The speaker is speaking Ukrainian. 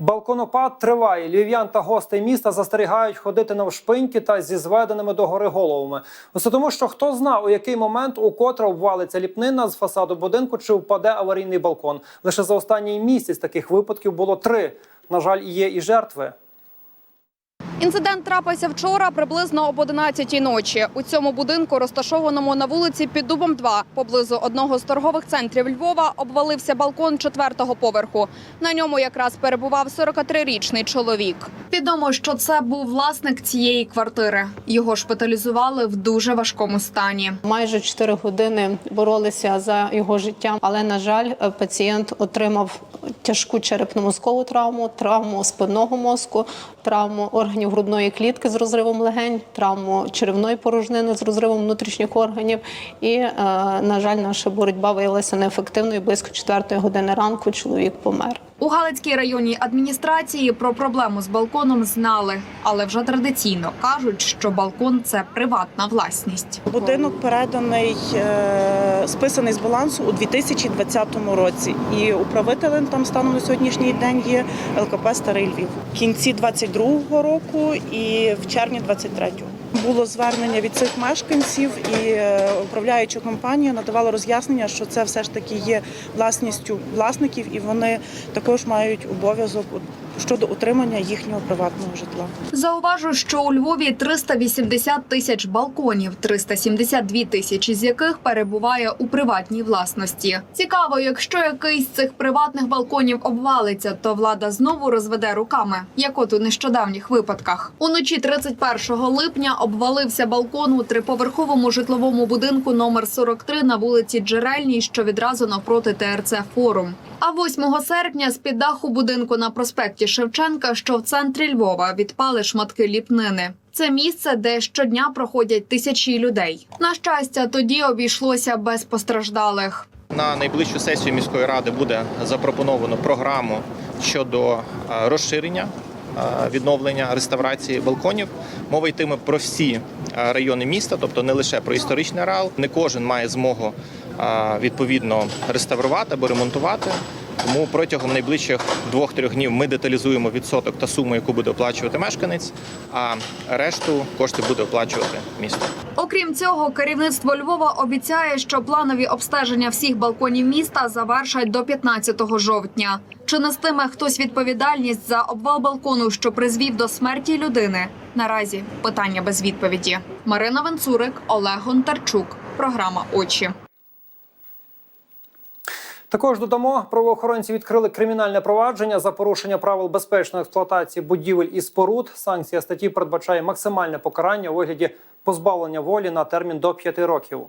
Балконопад триває. Львів'ян та гостей міста застерігають ходити навшпиньки та зі зведеними догори головами. Усе тому, що хто зна, у який момент укотре обвалиться ліпнина з фасаду будинку чи впаде аварійний балкон. Лише за останній місяць таких випадків було три. На жаль, є і жертви. Інцидент трапився вчора приблизно об 11 ночі. У цьому будинку, розташованому на вулиці під Дубом 2, поблизу одного з торгових центрів Львова, обвалився балкон четвертого поверху. На ньому якраз перебував 43-річний чоловік. Відомо, що це був власник цієї квартири. Його шпиталізували в дуже важкому стані. Майже 4 години боролися за його життя, але на жаль, пацієнт отримав тяжку черепно-мозкову травму, травму спинного мозку, травму органів грудної клітки з розривом легень, травму черевної порожнини з розривом внутрішніх органів. І, е, на жаль, наша боротьба виявилася неефективною. Близько 4 години ранку чоловік помер. У Галицькій районній адміністрації про проблему з балконом знали, але вже традиційно кажуть, що балкон це приватна власність. Будинок переданий, е, списаний з балансу у 2020 році, і управителем там станом на сьогоднішній день є ЛКП Старий Львів. В кінці 22-го року і в червні 23-го. Було звернення від цих мешканців, і е, управляюча компанія надавала роз'яснення, що це все ж таки є власністю власників, і вони також мають обов'язок щодо утримання їхнього приватного житла. Зауважу, що у Львові 380 тисяч балконів, 372 тисячі з яких перебуває у приватній власності. Цікаво, якщо якийсь з цих приватних балконів обвалиться, то влада знову розведе руками, як от у нещодавніх випадках. Уночі 31 липня обвалився балкон у триповерховому житловому будинку номер 43 на вулиці Джерельній, що відразу навпроти ТРЦ Форум. А 8 серпня з під даху будинку на проспекті Шевченка, що в центрі Львова, відпали шматки ліпнини. Це місце, де щодня проходять тисячі людей. На щастя, тоді обійшлося без постраждалих. На найближчу сесію міської ради буде запропоновано програму щодо е, розширення е, відновлення реставрації балконів. Мова йтиме про всі е, райони міста, тобто не лише про історичний ареал. Не кожен має змогу відповідно реставрувати або ремонтувати. Тому протягом найближчих двох-трьох днів ми деталізуємо відсоток та суму, яку буде оплачувати мешканець, а решту кошти буде оплачувати місто. Окрім цього, керівництво Львова обіцяє, що планові обстеження всіх балконів міста завершать до 15 жовтня. Чи нестиме хтось відповідальність за обвал балкону, що призвів до смерті людини? Наразі питання без відповіді. Марина Венцурик, Олег Гонтарчук. Програма Очі. Також додамо, правоохоронці відкрили кримінальне провадження за порушення правил безпечної експлуатації будівель і споруд. Санкція статті передбачає максимальне покарання у вигляді позбавлення волі на термін до 5 років.